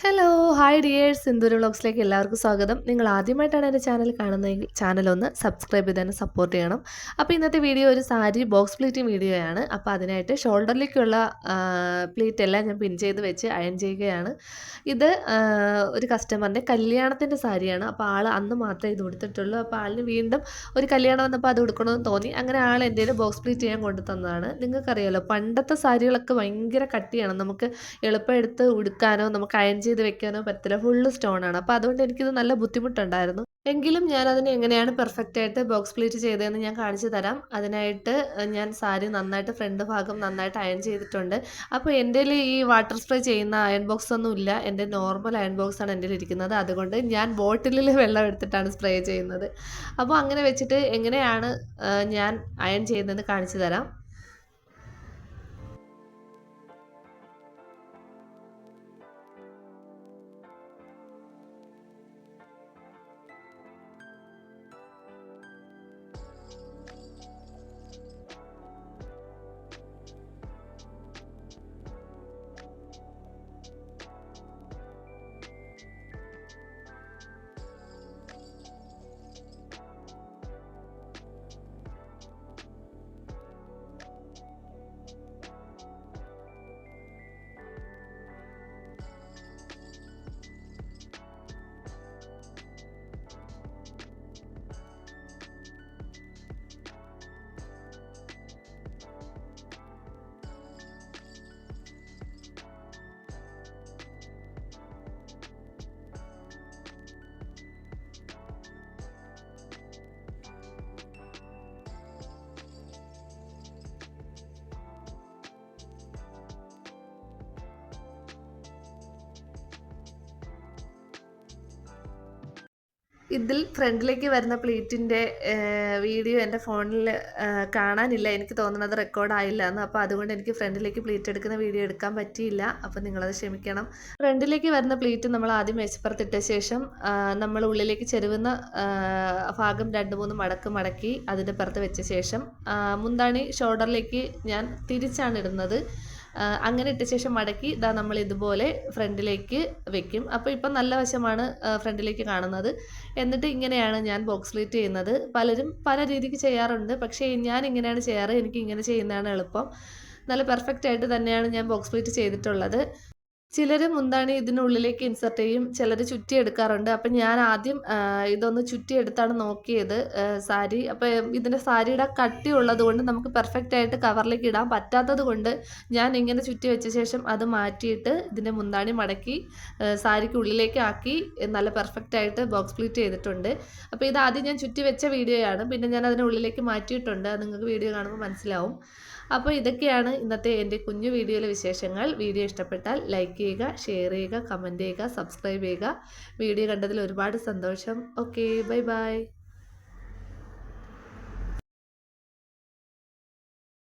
Hello hi dears Sindoor വ്ളോഗ്സിലേക്ക് എല്ലാവർക്കും സ്വാഗതം. നിങ്ങൾ ആദ്യമായിട്ടാണ് എന്റെ ചാനൽ കാണുന്നതെങ്കിൽ ചാനൽ ഒന്ന് സബ്സ്ക്രൈബ് ചെയ്ത് തന്നെ സപ്പോർട്ട് ചെയ്യണം. അപ്പോൾ ഇന്നത്തെ വീഡിയോ ഒരു സാരി ബോക്സ് പ്ലീറ്റിംഗ് വീഡിയോയാണ് അപ്പോൾ അതിനായിട്ട് ഷോൾഡറിലേക്കുള്ള പ്ലീറ്റ് എല്ലാം ഞാൻ പിൻ ചെയ്ത് വെച്ച് അയൺ ചെയ്യുകയാണ്. ഇത് ഒരു കസ്റ്റമറിന്റെ കല്യാണത്തിന്റെ സാരിയാണ്. അപ്പോൾ ആൾ അന്ന് മാത്രമേ ഇത് കൊടുത്തിട്ടുള്ളൂ അപ്പോൾ ആളിന് വീണ്ടും ഒരു കല്യാണം വന്നപ്പോൾ അത് കൊടുക്കണമെന്ന് തോന്നി. അങ്ങനെ ആൾ എന്റെ ബോക്സ് പ്ലീറ്റ് ചെയ്യാൻ കൊണ്ടു തന്നതാണ്. നിങ്ങൾക്കറിയാലോ പണ്ടത്തെ സാരികളൊക്കെ ഭയങ്കര കട്ടിയാണ്. നമുക്ക് എളുപ്പം എടുത്ത് ഉടുക്കാനോ നമുക്ക് അയൺ ചെയ്ത് വെക്കാനോ പറ്റില്ല. ഫുള്ള് സ്റ്റോണാണ് അപ്പോൾ അതുകൊണ്ട് എനിക്കിത് നല്ല ബുദ്ധിമുട്ടുണ്ടായിരുന്നു. എങ്കിലും ഞാൻ അതിനെ എങ്ങനെയാണ് പെർഫെക്റ്റ് ആയിട്ട് ബോക്സ് പ്ലീറ്റ് ചെയ്തതെന്ന് ഞാൻ കാണിച്ചു തരാം. അതിനായിട്ട് ഞാൻ സാരി നന്നായിട്ട് ഫ്രണ്ട് ഭാഗം നന്നായിട്ട് അയൺ ചെയ്തിട്ടുണ്ട്. അപ്പോൾ എന്റെ ഈ വാട്ടർ സ്പ്രേ ചെയ്യുന്ന അയൺ ബോക്സ് ഒന്നും ഇല്ല. എന്റെ നോർമൽ അയൺ ബോക്സ് ആണ് എന്റെ ഇരിക്കുന്നത്. അതുകൊണ്ട് ഞാൻ ബോട്ടിലിൽ വെള്ളം എടുത്തിട്ടാണ് സ്പ്രേ ചെയ്യുന്നത്. അപ്പോൾ അങ്ങനെ വെച്ചിട്ട് എങ്ങനെയാണ് ഞാൻ അയൺ ചെയ്യുന്നതെന്ന് കാണിച്ചു തരാം. ഇതിൽ ഫ്രണ്ടിലേക്ക് വരുന്ന പ്ലേറ്റിന്റെ വീഡിയോ എന്റെ ഫോണിൽ കാണാനില്ല. എനിക്ക് തോന്നുന്നത് റെക്കോർഡ് ആയില്ല എന്ന് അപ്പോൾ അതുകൊണ്ട് എനിക്ക് ഫ്രണ്ടിലേക്ക് പ്ലേറ്റ് എടുക്കുന്ന വീഡിയോ എടുക്കാൻ പറ്റിയില്ല. അപ്പോൾ നിങ്ങളത് ക്ഷമിക്കണം. ഫ്രണ്ടിലേക്ക് വരുന്ന പ്ലേറ്റ് നമ്മൾ ആദ്യം മേശപ്പുറത്തിട്ട ശേഷം നമ്മൾ ഉള്ളിലേക്ക് ചെരുവുന്ന ഭാഗം രണ്ട് മൂന്ന് മടക്ക് മടക്കി അതിന്റെ പുറത്ത് വെച്ച ശേഷം മുന്താണി ഷോൾഡറിലേക്ക് ഞാൻ തിരിച്ചാണ് ഇടുന്നത്. അങ്ങനെ ഇട്ട ശേഷം മടക്കി ഇതാ നമ്മൾ ഇതുപോലെ ഫ്രണ്ടിലേക്ക് വെക്കും. അപ്പോൾ ഇപ്പം നല്ല വശമാണ് ഫ്രണ്ടിലേക്ക് കാണുന്നത്. എന്നിട്ട് ഇങ്ങനെയാണ് ഞാൻ ബോക്സ് പ്ലേറ്റ് ചെയ്യുന്നത്. പലരും പല രീതിക്ക് ചെയ്യാറുണ്ട്. പക്ഷേ ഞാൻ ഇങ്ങനെയാണ് ചെയ്യാറ്. എനിക്ക് ഇങ്ങനെ ചെയ്യുന്നതാണ് എളുപ്പം. നല്ല പെർഫെക്റ്റ് ആയിട്ട് തന്നെയാണ് ഞാൻ ബോക്സ് പ്ലേറ്റ് ചെയ്തിട്ടുള്ളത്. ചിലർ മുന്താണി ഇതിനുള്ളിലേക്ക് ഇൻസർട്ട് ചെയ്യും ചിലർ ചുറ്റി എടുക്കാറുണ്ട് അപ്പം ഞാൻ ആദ്യം ഇതൊന്ന് ചുറ്റിയെടുത്താണ് നോക്കിയത് സാരി. അപ്പം ഇതിന്റെ സാരിയുടെ കട്ടി ഉള്ളത് കൊണ്ട് നമുക്ക് പെർഫെക്റ്റ് ആയിട്ട് കവറിലേക്ക് ഇടാൻ പറ്റാത്തത് കൊണ്ട് ഞാൻ ഇങ്ങനെ ചുറ്റി വെച്ച ശേഷം അത് മാറ്റിയിട്ട് ഇതിന്റെ മുന്താണി മടക്കി സാരിക്ക് ഉള്ളിലേക്ക് ആക്കി നല്ല പെർഫെക്റ്റ് ആയിട്ട് ബോക്സ് പ്ലീറ്റ് ചെയ്തിട്ടുണ്ട്. അപ്പോൾ ഇത് ആദ്യം ഞാൻ ചുറ്റി വെച്ച വീഡിയോയാണ് പിന്നെ ഞാൻ അതിനെ ഉള്ളിലേക്ക് മാറ്റിയിട്ടുണ്ട്. അത് നിങ്ങൾക്ക് വീഡിയോ കാണുമ്പോൾ മനസ്സിലാവും. അപ്പോൾ ഇതൊക്കെയാണ് ഇന്നത്തെ എന്റെ കുഞ്ഞു വീഡിയോയിലെ വിശേഷങ്ങൾ. വീഡിയോ ഇഷ്ടപ്പെട്ടാൽ ലൈക്ക് ചെയ്യുക ഷെയർ ചെയ്യുക കമന്റ് ചെയ്യുക സബ്സ്ക്രൈബ് ചെയ്യുക. വീഡിയോ കണ്ടതിൽ ഒരുപാട് സന്തോഷം. Okay bye bye